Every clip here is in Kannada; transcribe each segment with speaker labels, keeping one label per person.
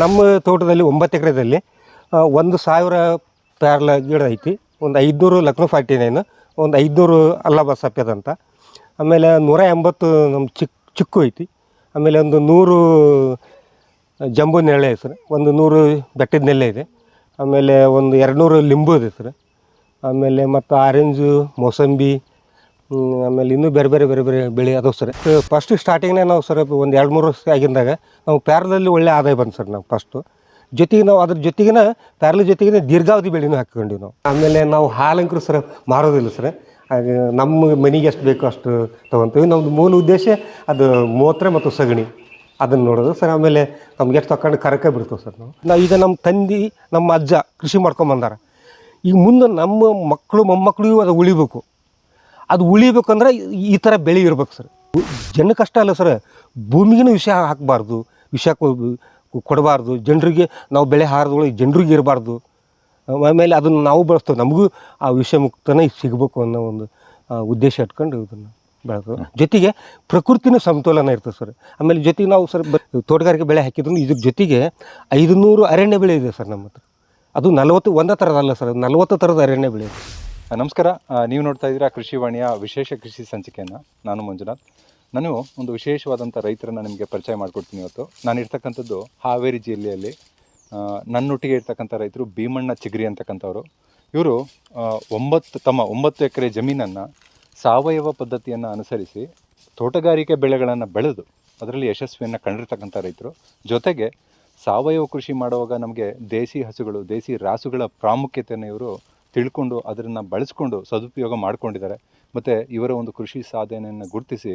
Speaker 1: ನಮ್ಮ ತೋಟದಲ್ಲಿ ಒಂಬತ್ತು ಎಕರೆದಲ್ಲಿ ಒಂದು ಸಾವಿರ ಪ್ಯಾರ್ಲ ಗಿಡ ಐತಿ, ಒಂದು ಐದುನೂರು ಲಕ್ನೋ ಫಾರ್ಟಿ ನೈನ್, ಒಂದು ಐದುನೂರು ಅಲ್ಲಬ ಸಪ್ಯದಂತ ಆಮೇಲೆ ನೂರ ಎಂಬತ್ತು ನಮ್ಮ ಚಿಕ್ಕ ಚಿಕ್ಕು ಐತಿ, ಆಮೇಲೆ ಒಂದು ನೂರು ಜಂಬು ನೆರಳೆ ಸರ್, ಒಂದು ನೂರು ಬೆಟ್ಟದ ನೆಲೆ ಇದೆ, ಆಮೇಲೆ ಒಂದು ಎರಡು ನೂರು ಲಿಂಬು ಇದೆ ಸರ್, ಆಮೇಲೆ ಮತ್ತು ಆರೆಂಜು, ಮೋಸಂಬಿ ಆಮೇಲೆ ಇನ್ನೂ ಬೇರೆ ಬೇರೆ ಬೇರೆ ಬೇರೆ ಬೆಳೆ ಅದಾವೆ ಸರ್. ಫಸ್ಟ್ ಸ್ಟಾರ್ಟಿಂಗ್ನೇ ನಾವು ಸರ್ ಒಂದು ಎರಡು ಮೂರು ವರ್ಷ ಆಗಿದ್ದಾಗ ನಾವು ಪ್ಯಾರಲಲ್ಲಿ ಒಳ್ಳೆ ಆದಾಯ ಬಂತು ಸರ್ ನಾವು ಫಸ್ಟು ಜೊತೆಗೆ ನಾವು ಅದ್ರ ಜೊತೆಗಿನ ಪ್ಯಾರಲ ಜೊತೆಗಿನ ದೀರ್ಘಾವಧಿ ಬೆಳೆನೂ ಹಾಕ್ಕೊಂಡಿವಿ ನಾವು. ಆಮೇಲೆ ನಾವು ಹಾಲಂಕರು ಸರ್ ಮಾರೋದಿಲ್ಲ ಸರ್. ನಮ್ಮ ಮನೆಗೆ ಎಷ್ಟು ಬೇಕೋ ಅಷ್ಟು ತೊಗೊತೀವಿ. ನಮ್ಮದು ಮೂಲ ಉದ್ದೇಶ ಅದು ಮೂತ್ರ ಮತ್ತು ಸಗಣಿ. ಅದನ್ನು ನೋಡೋದು ಸರ್. ಆಮೇಲೆ ನಮ್ಗೆ ಎಷ್ಟು ತಗೊಂಡು ಕರಕ ಬಿಡ್ತೇವೆ ಸರ್ ನಾವು. ನಾವು ಈಗ ನಮ್ಮ ತಂದೆ, ನಮ್ಮ ಅಜ್ಜ ಕೃಷಿ ಮಾಡ್ಕೊಂಬಂದಾರ ಈಗ ಮುಂದೆ ನಮ್ಮ ಮಕ್ಕಳು ಮೊಮ್ಮಕ್ಕಳಿಗೂ ಅದು ಉಳಿಬೇಕು. ಅದು ಉಳಿಬೇಕಂದ್ರೆ ಈ ಥರ ಬೆಳೆ ಇರ್ಬೇಕು ಸರ್. ಜನಕ್ಕೆ ಅಷ್ಟೇ ಅಲ್ಲ ಸರ್. ಭೂಮಿಗೂ ವಿಷ ಹಾಕಬಾರ್ದು, ವಿಷ ಕೊಡಬಾರ್ದು. ಜನರಿಗೆ ನಾವು ಬೆಳೆ ಹಾರದೊಳಗೆ ಜನರಿಗೆ ಇರಬಾರ್ದು. ಆಮೇಲೆ ಅದನ್ನು ನಾವು ಬಳಸ್ತೇವೆ. ನಮಗೂ ಆ ವಿಷ ಮುಕ್ತನೇ ಸಿಗಬೇಕು ಅನ್ನೋ ಒಂದು ಉದ್ದೇಶ ಇಟ್ಕೊಂಡು ಇದನ್ನು ಬೆಳೆದು. ಜೊತೆಗೆ ಪ್ರಕೃತಿನೂ ಸಮತೋಲನ ಇರ್ತದೆ ಸರ್. ಆಮೇಲೆ ಜೊತೆಗೆ ನಾವು ಸರ್ ತೋಟಗಾರಿಕೆ ಬೆಳೆ ಹಾಕಿದ್ರು ಇದ್ರ ಜೊತೆಗೆ ಐದು ನೂರು ಅರಣ್ಯ ಬೆಳೆ ಇದೆ ಸರ್ ನಮ್ಮ ಹತ್ರ. ಅದು ನಲವತ್ತು, ಒಂದೇ ಥರದಲ್ಲ ಸರ್. ನಲವತ್ತು ಥರದ ಅರಣ್ಯ ಬೆಳೆ ಇದೆ.
Speaker 2: ನಮಸ್ಕಾರ. ನೀವು ನೋಡ್ತಾ ಇದ್ದೀರಾ ಕೃಷಿವಾಣಿಯ ವಿಶೇಷ ಕೃಷಿ ಸಂಚಿಕೆಯನ್ನು. ನಾನು ಮಂಜುನಾಥ್. ನಾನು ಒಂದು ವಿಶೇಷವಾದಂಥ ರೈತರನ್ನು ನಿಮಗೆ ಪರಿಚಯ ಮಾಡಿಕೊಡ್ತೀನಿ ಇವತ್ತು. ನಾನು ಇರ್ತಕ್ಕಂಥದ್ದು ಹಾವೇರಿ ಜಿಲ್ಲೆಯಲ್ಲಿ. ನನ್ನೊಟ್ಟಿಗೆ ಇರ್ತಕ್ಕಂಥ ರೈತರು ಭೀಮಣ್ಣ ಚಿಗ್ರಿ ಅಂತಕ್ಕಂಥವ್ರು. ಇವರು ಒಂಬತ್ತು, ತಮ್ಮ ಒಂಬತ್ತು ಎಕರೆ ಜಮೀನನ್ನು ಸಾವಯವ ಪದ್ಧತಿಯನ್ನು ಅನುಸರಿಸಿ ತೋಟಗಾರಿಕೆ ಬೆಳೆಗಳನ್ನು ಬೆಳೆದು ಅದರಲ್ಲಿ ಯಶಸ್ವಿಯನ್ನು ಕಂಡಿರ್ತಕ್ಕಂಥ ರೈತರು. ಜೊತೆಗೆ ಸಾವಯವ ಕೃಷಿ ಮಾಡುವಾಗ ನಮಗೆ ದೇಸಿ ಹಸುಗಳು, ದೇಸಿ ರಾಸುಗಳ ಪ್ರಾಮುಖ್ಯತೆಯನ್ನು ಇವರು ತಿಳ್ಕೊಂಡು ಅದನ್ನು ಬಳಸ್ಕೊಂಡು ಸದುಪಯೋಗ ಮಾಡ್ಕೊಂಡಿದ್ದಾರೆ. ಮತ್ತು ಇವರ ಒಂದು ಕೃಷಿ ಸಾಧನೆಯನ್ನು ಗುರುತಿಸಿ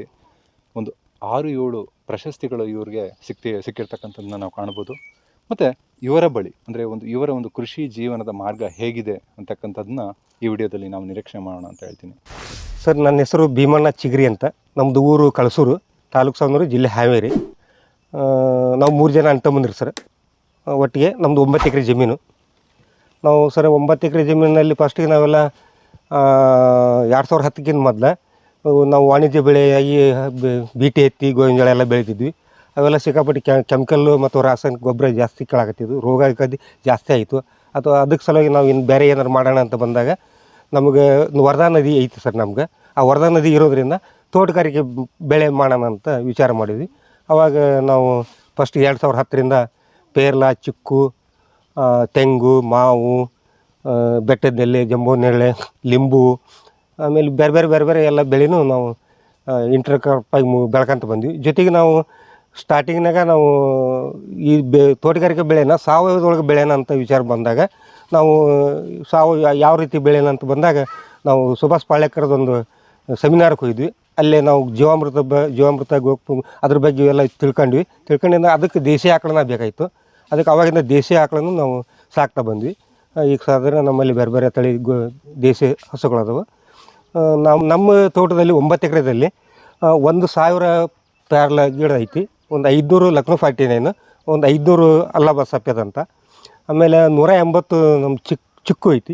Speaker 2: ಒಂದು ಆರು ಏಳು ಪ್ರಶಸ್ತಿಗಳು ಇವರಿಗೆ ಸಿಕ್ತಿ, ಸಿಕ್ಕಿರ್ತಕ್ಕಂಥದ್ದನ್ನ ನಾವು ಕಾಣ್ಬೋದು ಮತ್ತು ಇವರ ಬಳಿ, ಅಂದರೆ ಒಂದು ಇವರ ಒಂದು ಕೃಷಿ ಜೀವನದ ಮಾರ್ಗ ಹೇಗಿದೆ ಅಂತಕ್ಕಂಥದ್ದನ್ನ ಈ ವಿಡಿಯೋದಲ್ಲಿ ನಾವು ನಿರೀಕ್ಷೆ ಮಾಡೋಣ ಅಂತ ಹೇಳ್ತೀನಿ.
Speaker 1: ಸರ್, ನನ್ನ ಹೆಸರು ಭೀಮಣ್ಣ ಚಿಗ್ರಿ ಅಂತ. ನಮ್ಮದು ಊರು ಕಳಸೂರು, ತಾಲೂಕು ಸಾವನೂರು ಜಿಲ್ಲೆ ಹಾವೇರಿ. ನಾವು ಮೂರು ಜನ ಅಣ್ಣ ತಮ್ಮಂದಿರು ಸರ್. ಒಟ್ಟಿಗೆ ನಮ್ಮದು ಒಂಬತ್ತು ಎಕರೆ ಜಮೀನು. ನಾವು ಸರ್ ಒಂಬತ್ತು ಎಕರೆ ಜಮೀನಿನಲ್ಲಿ ಫಸ್ಟಿಗೆ ನಾವೆಲ್ಲ ಎರಡು ಸಾವಿರ ಹತ್ತಕ್ಕಿಂತ ಮೊದಲು ನಾವು ವಾಣಿಜ್ಯ ಬೆಳೆಯಾಗಿ ಬೀಟಿ ಎತ್ತಿ ಗೋವಿನ ಜೋಳ ಎಲ್ಲ ಬೆಳಿತಿದ್ವಿ. ಅವೆಲ್ಲ ಸಿಕ್ಕಾಪಟ್ಟೆ ಕೆಮಿಕಲ್ಲು ಮತ್ತು ರಾಸಾಯನಿಕ ಗೊಬ್ಬರ ಜಾಸ್ತಿ ಕೇಳಾಕತ್ತಿದ್ವು. ರೋಗ ಜಾಸ್ತಿ ಆಯಿತು. ಅಥವಾ ಅದಕ್ಕೆ ಸಲುವಾಗಿ ನಾವು ಇನ್ನು ಬೇರೆ ಏನಾರು ಮಾಡೋಣ ಅಂತ ಬಂದಾಗ, ನಮಗೆ ವರದಾ ನದಿ ಐತಿ ಸರ್ ನಮ್ಗೆ. ಆ ವರದಾ ನದಿ ಇರೋದ್ರಿಂದ ತೋಟಗಾರಿಕೆ ಬೆಳೆ ಮಾಡೋಣ ಅಂತ ವಿಚಾರ ಮಾಡಿದ್ವಿ. ಅವಾಗ ನಾವು ಫಸ್ಟ್ ಎರಡು ಸಾವಿರ ಹತ್ತರಿಂದ ಪೇರ್ಲ, ಚಿಕ್ಕು ತೆಂಗು, ಮಾವು ಬೆಟ್ಟದ ನೆಲೆ ಜಂಬೂ ಲಿಂಬು, ಆಮೇಲೆ ಬೇರೆ ಬೇರೆ ಬೇರೆ ಬೇರೆ ಎಲ್ಲ ಬೆಳೆನೂ ನಾವು ಇಂಟರ್ ಕ್ರಾಪಾಗಿ ಮು, ಬೆಳ್ಕೊಂತ ಬಂದ್ವಿ. ಜೊತೆಗೆ ನಾವು ಸ್ಟಾರ್ಟಿಂಗ್ನಾಗ ನಾವು ಈ ಬೆ, ತೋಟಗಾರಿಕೆ ಬೆಳೆನ ಸಾವಯವದೊಳಗೆ ಬೆಳೆನ ಅಂತ ವಿಚಾರ ಬಂದಾಗ ನಾವು ಸಾವಯವ ಯಾವ ರೀತಿ ಬೆಳೆನ ಅಂತ ಬಂದಾಗ ನಾವು ಸುಭಾಷ್ ಪಾಳ್ಯಕರದೊಂದು ಸೆಮಿನಾರ್ಗೆ ಹೋಗಿದ್ವಿ. ಅಲ್ಲೇ ನಾವು ಜೀವಾಮೃತ ಬ, ಜೀವಾಮೃತ ಗೋಪು ಅದ್ರ ಬಗ್ಗೆ ಎಲ್ಲ ತಿಳ್ಕೊಂಡ್ವಿ. ತಿಳ್ಕೊಂಡಿಂದ ಅದಕ್ಕೆ ದೇಶಿ ಆಕಳನ ಬೇಕಾಯಿತು. ಅದಕ್ಕೆ ಅವಾಗಿಂದ ದೇಸಿ ಆಕಳನ್ನು ನಾವು ಸಾಕ್ತಾ ಬಂದ್ವಿ. ಈಗ ಸಾಧಾರಣ ನಮ್ಮಲ್ಲಿ ಬೇರೆ ಬೇರೆ ತಳಿ ಗೋ, ದೇಸಿ ಹಸುಗಳದಾವೆ ನಾವು ನಮ್ಮ ತೋಟದಲ್ಲಿ ಒಂಬತ್ತು ಎಕರೆದಲ್ಲಿ ಒಂದು ಸಾವಿರ ಪ್ಯಾರ್ಲ ಗಿಡ ಐತಿ. ಒಂದು ಐದುನೂರು ಲಕ್ನೋ ಫಾರ್ಟಿ ನೈನ್, ಒಂದು ಐದುನೂರು ಅಲ್ಲಬ ಸಪ್ಯದಂತ ಆಮೇಲೆ ನೂರ ಎಂಬತ್ತು ನಮ್ಮ ಚಿಕ್ಕ ಚಿಕ್ಕು ಐತಿ.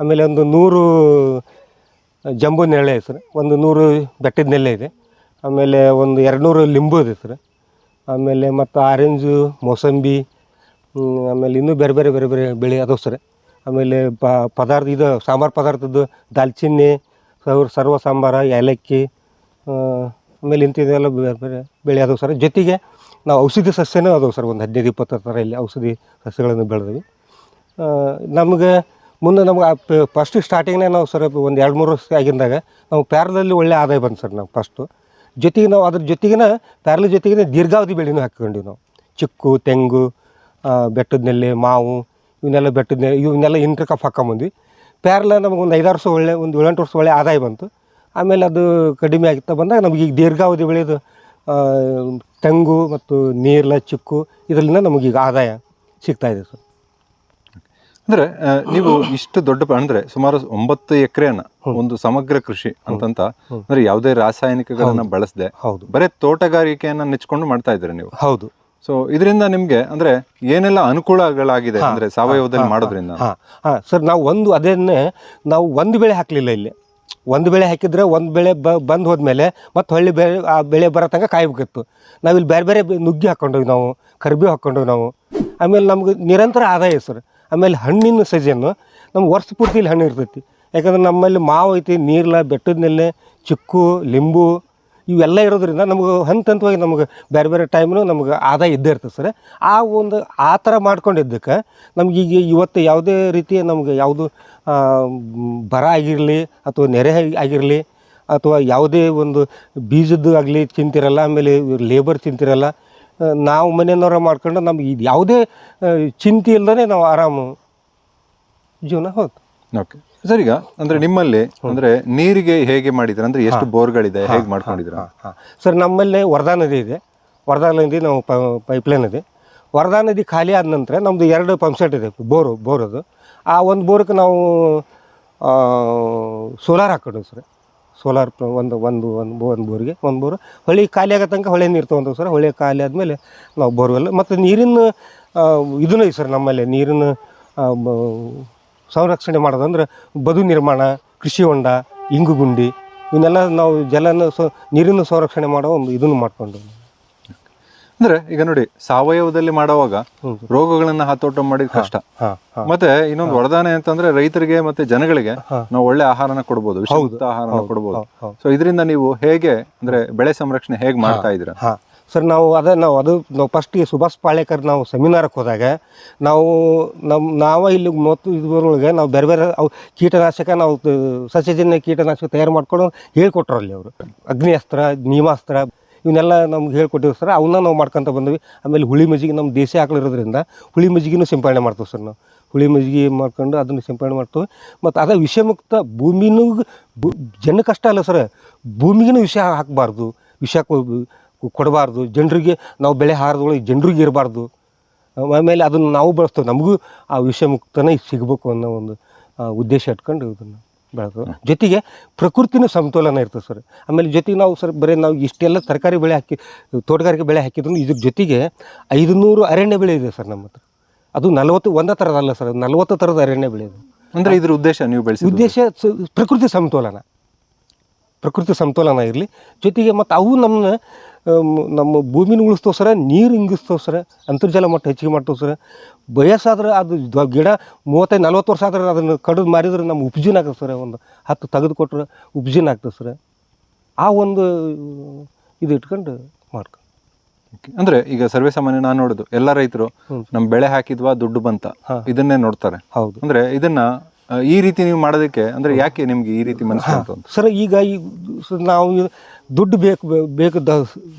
Speaker 1: ಆಮೇಲೆ ಒಂದು ನೂರು ಜಂಬು ನೆರಳೆ ಸರ್. ಒಂದು ನೂರು ಬೆಟ್ಟದ ನೆಲೆ ಇದೆ. ಆಮೇಲೆ ಒಂದು ಎರಡು ನೂರು ಲಿಂಬು ಇದೆ ಸರ್. ಆಮೇಲೆ ಮತ್ತು ಆರೆಂಜು, ಮೋಸಂಬಿ ಆಮೇಲೆ ಇನ್ನೂ ಬೇರೆ ಬೇರೆ ಬೇರೆ ಬೇರೆ ಬೆಳೆ ಅದಾವೆ ಸರ್. ಆಮೇಲೆ ಪದಾರ್ಥ ಇದು ಸಾಂಬಾರು ಪದಾರ್ಥದ್ದು ದಾಲ್ಚಿನ್ನಿ ಸರ್ವ ಸರ್ವ ಸಾಂಬಾರು, ಏಲಕ್ಕಿ ಆಮೇಲೆ ಇಂಥದ್ದೆಲ್ಲ ಬೇರೆ ಬೇರೆ ಬೆಳೆ ಅದಾವೆ ಸರ್. ಜೊತೆಗೆ ನಾವು ಔಷಧಿ ಸಸ್ಯನೂ ಅದಾವೆ ಸರ್, ಒಂದು ಹದಿನೈದು ಇಪ್ಪತ್ತು ಥರ ಇಲ್ಲಿ ಔಷಧಿ ಸಸ್ಯಗಳನ್ನು ಬೆಳೆದ್ವಿ. ನಮಗೆ ಮುಂದೆ ನಮ್ಗೆ ಫಸ್ಟ್ ಸ್ಟಾರ್ಟಿಂಗ್ನೇ ನಾವು ಸರ್, ಒಂದು ಎರಡು, ಮೂರು ವರ್ಷ ಆಗಿದ್ದಾಗ ನಾವು ಪ್ಯಾರಲಲ್ಲಿ ಒಳ್ಳೆ ಆದಾಯ ಬಂತು ಸರ್ ನಾವು ಫಸ್ಟು ಜೊತೆಗೆ ನಾವು ಅದ್ರ ಜೊತೆಗಿನ ಪ್ಯಾರಲ ಜೊತೆಗಿನ ದೀರ್ಘಾವಧಿ ಬೆಳೆನೂ ಹಾಕ್ಕೊಂಡ್ವಿ ನಾವು. ಚಿಕ್ಕು, ತೆಂಗು ಬೆಟ್ಟದ ನೆಲ್ಲಿ ಮಾವು ಇವನ್ನೆಲ್ಲ ಬೆಟ್ಟದ ನೆಲ್ಲಿ ಇವನ್ನೆಲ್ಲ ಇಂಟ್ರ್ ಕಫ್ ಹಾಕೊಂಬಂದ್ವಿ ಪ್ಯಾರಲ ನಮಗೆ ಒಂದು ಐದಾರು ವರ್ಷ ಒಳ್ಳೆ ಒಂದು ಏಳೆಂಟು ವರ್ಷ ಒಳ್ಳೆ ಆದಾಯ ಬಂತು. ಆಮೇಲೆ ಅದು ಕಡಿಮೆ ಆಗ್ತಾ ಬಂದಾಗ ನಮಗೆ ಈಗ ದೀರ್ಘಾವಧಿ ಬೆಳೆಯೋದು ತೆಂಗು ಮತ್ತು ನೀರ್ಲ ಚಿಕ್ಕು ಇದರಿಂದ ನಮಗೀಗ ಆದಾಯ ಸಿಗ್ತಾ ಇದೆ ಸರ್.
Speaker 2: ಅಂದ್ರೆ ನೀವು ಇಷ್ಟು ದೊಡ್ಡ ಅಂದರೆ ಅಂದ್ರೆ ಸುಮಾರು ಒಂಬತ್ತು ಎಕರೆನ ಒಂದು ಸಮಗ್ರ ಕೃಷಿ ಅಂತಂತ ಅಂದರೆ ಯಾವುದೇ ರಾಸಾಯನಿಕಗಳನ್ನ ಬಳಸದೆ
Speaker 1: ಹೌದು.
Speaker 2: ಬರೇ ತೋಟಗಾರಿಕೆಯನ್ನು ನೆಚ್ಕೊಂಡು ಮಾಡ್ತಾ ಇದ್ದೀರಾ ನೀವು.
Speaker 1: ಹೌದು.
Speaker 2: ಸೊ ಇದರಿಂದ ನಿಮಗೆ ಅಂದ್ರೆ ಏನೆಲ್ಲ ಅನುಕೂಲಗಳಾಗಿದೆ ಅಂದ್ರೆ ಸಾವಯವದಲ್ಲಿ ಮಾಡೋದ್ರಿಂದ?
Speaker 1: ಹಾಂ ಹಾಂ. ಸರ್ ನಾವು ಒಂದು ಅದನ್ನೇ ನಾವು ಒಂದು ಬೆಳೆ ಹಾಕಲಿಲ್ಲ ಇಲ್ಲಿ. ಒಂದು ಬೆಳೆ ಹಾಕಿದ್ರೆ ಒಂದು ಬೆಳೆ ಬ ಬಂದು ಹೋದ್ಮೇಲೆ ಮತ್ತೆ ಹೊಳ್ಳಿ ಬೆಳೆ ಆ ಬೆಳೆ ಬರೋ ತನಕ ಕಾಯ್ಬೇಕಿತ್ತು. ನಾವಿಲ್ಲಿ ಬೇರೆ ಬೇರೆ ನುಗ್ಗಿ ಹಾಕ್ಕೊಂಡೋಗಿ ನಾವು ಕರ್ಬಿ ಹಾಕ್ಕೊಂಡೋಗಿ ನಾವು. ಆಮೇಲೆ ನಮ್ಗೆ ನಿರಂತರ ಆದಾಯ ಸರ್ ಆಮೇಲೆ ಹಣ್ಣಿನ ಸೀಸನ್ನು ನಮ್ಗೆ ವರ್ಷ ಪೂರ್ತಿ ಇಲ್ಲಿ ಹಣ್ಣು ಇರ್ತೈತಿ. ಯಾಕಂದ್ರೆ ನಮ್ಮಲ್ಲಿ ಮಾವು ಐತಿ ನೀರ್ಲ ಬೆಟ್ಟದ ನೆಲ್ಲೆ ಚಿಕ್ಕು ಲಿಂಬು ಇವೆಲ್ಲ ಇರೋದ್ರಿಂದ ನಮ್ಗೆ ಹಂತ ಹಂತವಾಗಿ ನಮ್ಗೆ ಬೇರೆ ಬೇರೆ ಟೈಮ್ನು ನಮ್ಗೆ ಆದಾಯ ಇದ್ದೇ ಇರ್ತದೆ ಸರ್. ಆ ಒಂದು, ಆ ಥರ ಮಾಡ್ಕೊಂಡಿದ್ದಕ್ಕೆ ನಮ್ಗೆ ಈಗ ಇವತ್ತು ಯಾವುದೇ ರೀತಿಯ ನಮಗೆ ಯಾವುದು ಬರ ಆಗಿರಲಿ ಅಥವಾ ನೆರೆ ಆಗಿರಲಿ ಅಥವಾ ಯಾವುದೇ ಒಂದು ಬೀಜದ್ದು ಆಗಲಿ ತಿಂತಿರಲ್ಲ, ಆಮೇಲೆ ಲೇಬರ್ ತಿಂತಿರಲ್ಲ ನಾವು ಮನೆಯವ್ರ ಮಾಡ್ಕೊಂಡು ನಮ್ಗೆ ಇದು ಯಾವುದೇ ಚಿಂತೆ ಇಲ್ಲದೇ ನಾವು ಆರಾಮು ಜೀವನ ಹೋಗ್ತು
Speaker 2: ಓಕೆ ಸರ್ ಈಗ ಅಂದ್ರೆ ನಿಮ್ಮಲ್ಲಿ ಅಂದ್ರೆ ನೀರಿಗೆ ಹೇಗೆ ಮಾಡಿದ್ರೆ? ಅಂದ್ರೆ ಎಷ್ಟು ಬೋರ್ಗಳಿದೆ ಹೇಗೆ ಮಾಡ್ಕೊಂಡಿದ್ರ?
Speaker 1: ಸರ್ ನಮ್ಮಲ್ಲಿ ವರದಾ ನದಿ ಇದೆ. ವರದಾ ನದಿ ನಾವು ಪೈಪ್ಲೈನ್ ಇದೆ. ವರದಾ ನದಿ ಖಾಲಿ ಆದ ನಂತರ ನಮ್ಮದು ಎರಡು ಪಂಪ್ ಸೆಟ್ ಇದೆ ಬೋರು ಬೋರ್ ಅದು ಆ ಒಂದು ಬೋರ್ಗೆ ನಾವು ಸೋಲಾರ್ ಹಾಕೊಂಡು ಸರ್. ಸೋಲಾರ್ ಒಂದು ಒಂದು ಒಂದು ಒಂದು ಬೋರಿಗೆ ಒಂದು ಬೋರು. ಹೊಳೆ ಖಾಲಿ ಆಗೋ ತನಕ ಹೊಳೆ ನೀರು ತೊಗೊಂತೀವಿ ಸರ್. ಹೊಳೆ ಖಾಲಿ ಆದಮೇಲೆ ನಾವು ಬೋರ್ವೆಲ್. ಮತ್ತು ನೀರಿನ ಇದನ್ನೂ ಐತೆ ಸರ್ ನಮ್ಮಲ್ಲಿ. ನೀರಿನ ಸಂರಕ್ಷಣೆ ಮಾಡೋದಂದ್ರೆ ಬದು ನಿರ್ಮಾಣ ಕೃಷಿ ಹೊಂಡ ಇಂಗುಗುಂಡಿ ಇವನ್ನೆಲ್ಲ ನಾವು ಜಲನ ಸ ನೀರಿನ ಸಂರಕ್ಷಣೆ ಮಾಡೋ ಒಂದು ಇದನ್ನು ಮಾಡ್ಕೊಂಡು
Speaker 2: ಅಂದ್ರೆ ಈಗ ನೋಡಿ ಸಾವಯವದಲ್ಲಿ ಮಾಡುವಾಗ. ರೋಗಗಳನ್ನ ಹತೋಟ ಮಾಡಿದ ಕಷ್ಟ. ಮತ್ತೆ ಇನ್ನೊಂದು ವರದಾನ ಅಂತಂದ್ರೆ ರೈತರಿಗೆ ಮತ್ತೆ ಜನಗಳಿಗೆ. ನಾವು ಒಳ್ಳೆ ಆಹಾರನ ಕೊಡಬಹುದು ಆಹಾರನ ಕೊಡಬಹುದು
Speaker 1: ಹೌದು, ಹೌದು.
Speaker 2: ಸೊ ಇದರಿಂದ ನೀವು ಹೇಗೆ ಅಂದ್ರೆ ಬೆಳೆ ಸಂರಕ್ಷಣೆ ಹೇಗೆ ಮಾಡ್ತಾ ಇದ್ದೀರಾ?
Speaker 1: ಸರ್, ನಾವು ಅದೇ ನಾವು ಅದು ನಾವು ಫಸ್ಟಿಗೆ ಸುಭಾಷ್ ಪಾಳೇಕರ್ ನಾವು ಸೆಮಿನಾರಕ್ಕೆ ಹೋದಾಗ ನಾವು ನಮ್ಮ ನಾವು ಇಲ್ಲಿ ಮತ್ತು ಇದ್ರೊಳಗೆ ನಾವು ಬೇರೆ ಬೇರೆ ಅವು ಕೀಟನಾಶಕ ನಾವು ಸಸ್ಯಜನ್ಯ ಕೀಟನಾಶಕ ತಯಾರು ಮಾಡ್ಕೊಂಡು ಹೇಳ್ಕೊಟ್ರು ಅಲ್ಲಿ ಅವರು. ಅಗ್ನಿಅಸ್ತ್ರ ನೀಮಾಸ್ತ್ರ ಇವನ್ನೆಲ್ಲ ನಮ್ಗೆ ಹೇಳ್ಕೊಟ್ಟಿದ್ರು ಸರ್ ಅವನ್ನ ನಾವು ಮಾಡ್ಕೊತ ಬಂದ್ವಿ. ಆಮೇಲೆ ಹುಳಿ ಮಜ್ಜಿಗೆ ನಮ್ಮ ದೇಸಿ ಆಕಳು ಹುಳಿ ಮಜ್ಜಿಗೆನೂ ಸಿಂಪಡಣೆ ಮಾಡ್ತೀವಿ ಸರ್ ನಾವು. ಹುಳಿ ಮಜ್ಜಿಗೆ ಮಾಡ್ಕೊಂಡು ಅದನ್ನು ಸಿಂಪಡಣೆ ಮಾಡ್ತೀವಿ. ಮತ್ತು ಅದೇ ವಿಷಮುಕ್ತ ಭೂಮಿನೂ ಭೂ- ಜನಕ್ಕೆ ಅಷ್ಟೇ ಅಲ್ಲ ಸರ್ ಭೂಮಿಗೂ ವಿಷ ಹಾಕಬಾರ್ದು. ವಿಷ ಕೊಡಬಾರ್ದು. ಜನರಿಗೆ ನಾವು ಬೆಳೆ ಹಾರದೊಳಗೆ ಜನರಿಗೆ ಇರಬಾರ್ದು. ಆಮೇಲೆ ಅದನ್ನು ನಾವು ಬಳಸ್ತೇವೆ. ನಮಗೂ ಆ ವಿಷಮುಕ್ತನೇ ಸಿಗಬೇಕು ಅನ್ನೋ ಒಂದು ಉದ್ದೇಶ ಇಟ್ಕೊಂಡು ಇದನ್ನು ಬೆಳೆದು. ಜೊತೆಗೆ ಪ್ರಕೃತಿನೂ ಸಮತೋಲನ ಇರ್ತದೆ ಸರ್. ಆಮೇಲೆ ಜೊತೆಗೆ ನಾವು ಸರ್ ಬರೀ ನಾವು ಇಷ್ಟೆಲ್ಲ ತರಕಾರಿ ಬೆಳೆ ಹಾಕಿ ತೋಟಗಾರಿಕೆ ಬೆಳೆ ಹಾಕಿದ್ರು ಇದ್ರ ಜೊತೆಗೆ ಐದು ನೂರು ಅರಣ್ಯ ಬೆಳೆ ಇದೆ ಸರ್ ನಮ್ಮ ಹತ್ರ. ಅದು ನಲವತ್ತು ಒಂದೇ ಥರದಲ್ಲ ಸರ್ ನಲವತ್ತು ಥರದ ಅರಣ್ಯ ಬೆಳೆ ಇದೆ.
Speaker 2: ಅಂದ್ರೆ ಇದ್ರ ಉದ್ದೇಶ ನೀವು ಬೆಳೆಸಿ
Speaker 1: ಉದ್ದೇಶ ಪ್ರಕೃತಿ ಸಮತೋಲನ. ಪ್ರಕೃತಿ ಸಮತೋಲನ ಇರಲಿ. ಜೊತೆಗೆ ಮತ್ತು ಅವು ನಮ್ಮನ್ನ ನಮ್ಮ ಭೂಮಿನ ಉಳಿಸ್ತೇವೆ ಸರ ನೀರು ಇಂಗಿಸ್ತೇವೆ ಸರ ಅಂತರ್ಜಲ ಮಟ್ಟ ಹೆಚ್ಚಿಗೆ ಮಾಡ್ತೇವೆ ಸರ. ವಯಸ್ಸಾದ್ರೆ ಅದು ಗಿಡ ಮೂವತ್ತೈದು ನಲ್ವತ್ತು ವರ್ಷ ಆದ್ರೆ ಅದನ್ನು ಕಡಿದು ಮಾರಿದ್ರೆ ನಮ್ಮ ಉಪಜೀವನ ಆಗ್ತದೆ ಸರ್ ಒಂದು ಹತ್ತು ತೆಗೆದು ಕೊಟ್ಟರೆ ಉಪಜೀವನ ಆಗ್ತದೆ ಸರ್. ಆ ಒಂದು ಇದು ಇಟ್ಕೊಂಡು ಮಾಡ್ಕೊ.
Speaker 2: ಅಂದ್ರೆ ಈಗ ಸರ್ವೇ ಸಾಮಾನ್ಯ ನಾನು ನೋಡುದು ಎಲ್ಲ ರೈತರು ನಮ್ಮ ಬೆಳೆ ಹಾಕಿದ್ವಾ ದುಡ್ಡು ಬಂತ. ಇದನ್ನೇ ನೋಡ್ತಾರೆ.
Speaker 1: ಹೌದು.
Speaker 2: ಅಂದ್ರೆ ಇದನ್ನ ಈ ರೀತಿ ನೀವು ಮಾಡೋದಕ್ಕೆ ಅಂದ್ರೆ ಯಾಕೆ ನಿಮ್ಗೆ ಈ ರೀತಿ ಮನಸ್ಸು
Speaker 1: ಸರ್ ಈಗ ಈ ನಾವು ದುಡ್ಡು ಬೇಕು ಬೇಕು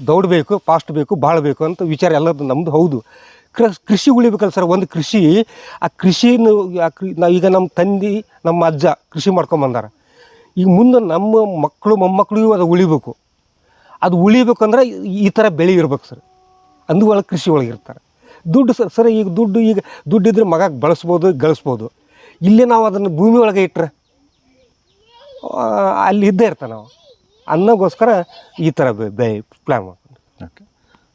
Speaker 1: ದೌಡ್ ಬೇಕು ಫಾಸ್ಟ್ ಬೇಕು, ಭಾಳ ಬೇಕು ಅಂತ ವಿಚಾರ ಎಲ್ಲದು ನಮ್ಮದು ಹೌದು. ಕೃಷಿ ಉಳಿಬೇಕಲ್ಲ ಸರ್, ಒಂದು ಕೃಷಿ, ಆ ಕೃಷಿನ ಈಗ ನಮ್ಮ ತಂದೆ, ನಮ್ಮ ಅಜ್ಜ ಕೃಷಿ ಮಾಡ್ಕೊಂಬಂದಾರ ಈಗ ಮುಂದೆ ನಮ್ಮ ಮಕ್ಕಳು ಮೊಮ್ಮಕ್ಕಳಿಗೂ ಅದು ಉಳಿಬೇಕು. ಅದು ಉಳಿಬೇಕಂದ್ರೆ ಈ- ಈ ಥರ ಬೆಳೆ ಇರ್ಬೇಕು ಸರ್. ಅಂದು ಒಳಗೆ ಕೃಷಿ ಒಳಗೆ ಇರ್ತಾರೆ. ದುಡ್ಡು ಸರ್ ಸರ್, ಈಗ ದುಡ್ಡು ಈಗ ದುಡ್ಡಿದ್ರೆ ಮಗ ಬಳಸ್ಬೋದು, ಗಳಿಸ್ಬೋದು. ಇಲ್ಲೇ ನಾವು ಅದನ್ನು ಭೂಮಿ ಒಳಗೆ ಇಟ್ಟರೆ ಅಲ್ಲಿ ಇದ್ದೇ ಇರ್ತಾನೆ ನಾವು. ಅನ್ನಗೋಸ್ಕರ ಈ ಥರ ಬೆ ಪ್ಲ್ಯಾನ್ ಓಕೆ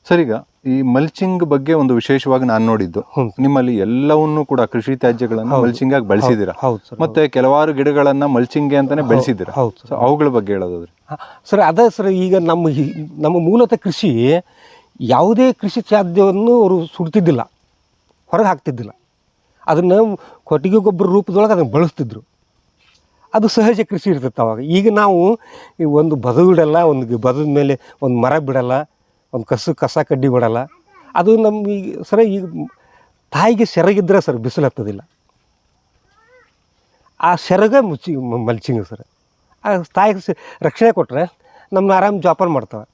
Speaker 2: ಸರಿಗ ಸರ್ ಈಗ ಈ ಮಲ್ಚಿಂಗ್ ಬಗ್ಗೆ ಒಂದು ವಿಶೇಷವಾಗಿ ನಾನು ನೋಡಿದ್ದು. ನಿಮ್ಮಲ್ಲಿ ಎಲ್ಲವನ್ನೂ ಕೂಡ ಕೃಷಿ ತ್ಯಾಜ್ಯಗಳನ್ನು ಮಲ್ಚಿಂಗ್ ಆಗಿ
Speaker 1: ಬಳಸಿದಿರ
Speaker 2: ಮತ್ತೆ ಕೆಲವಾರು ಗಿಡಗಳನ್ನ ಮಲ್ಚಿಂಗ್ ಅಂತಾನೆ ಬೆಳೆಸಿದ್ದೀರಾ?
Speaker 1: ಹೌದು ಸರ್.
Speaker 2: ಸೊ ಅವುಗಳ ಬಗ್ಗೆ ಹೇಳೋದಾದ್ರೆ.
Speaker 1: ಸರ್ ಅದೇ ಸರ್ ಈಗ ನಮ್ಮ ನಮ್ಮ ಮೂಲತಃ ಕೃಷಿ ಯಾವುದೇ ಕೃಷಿ ತ್ಯಾಜ್ಯವನ್ನು ಅವರು ಸುಡ್ತಿದ್ದಿಲ್ಲ. ಹೊರಗೆ ಹಾಕ್ತಿದ್ದಿಲ್ಲ. ಅದನ್ನು ಕೊಟ್ಟಿಗೆ ಗೊಬ್ಬರ ರೂಪದೊಳಗೆ ಅದನ್ನು ಬಳಸ್ತಿದ್ರು. ಅದು ಸಹಜ ಕೃಷಿ ಇರ್ತಿತ್ತು ಅವಾಗ. ಈಗ ನಾವು ಈ ಒಂದು ಬದು ಬಿಡಲ್ಲ ಒಂದು ಬದದ ಮೇಲೆ ಒಂದು ಮರ ಬಿಡಲ್ಲ, ಒಂದು ಕಸು, ಕಸ ಕಡ್ಡಿ ಬಿಡಲ್ಲ. ಅದು ನಮ್ಮ ಈಗ ಸರ ಈಗ ತಾಯಿಗೆ ಸೆರಗಿದ್ರೆ ಸರ್ ಬಿಸಿಲು ಹತ್ತೋದಿಲ್ಲ ಆ ಸೆರಗ ಮುಚ್ಚಿ ಮಲ್ಚಿಂಗ್ ಸರ್. ಆ ತಾಯಿಗೆ ರಕ್ಷಣೆ ಕೊಟ್ಟರೆ ನಮ್ಮನ್ನ ಆರಾಮ್ ಜೋಪಾನ ಮಾಡ್ತವೆ.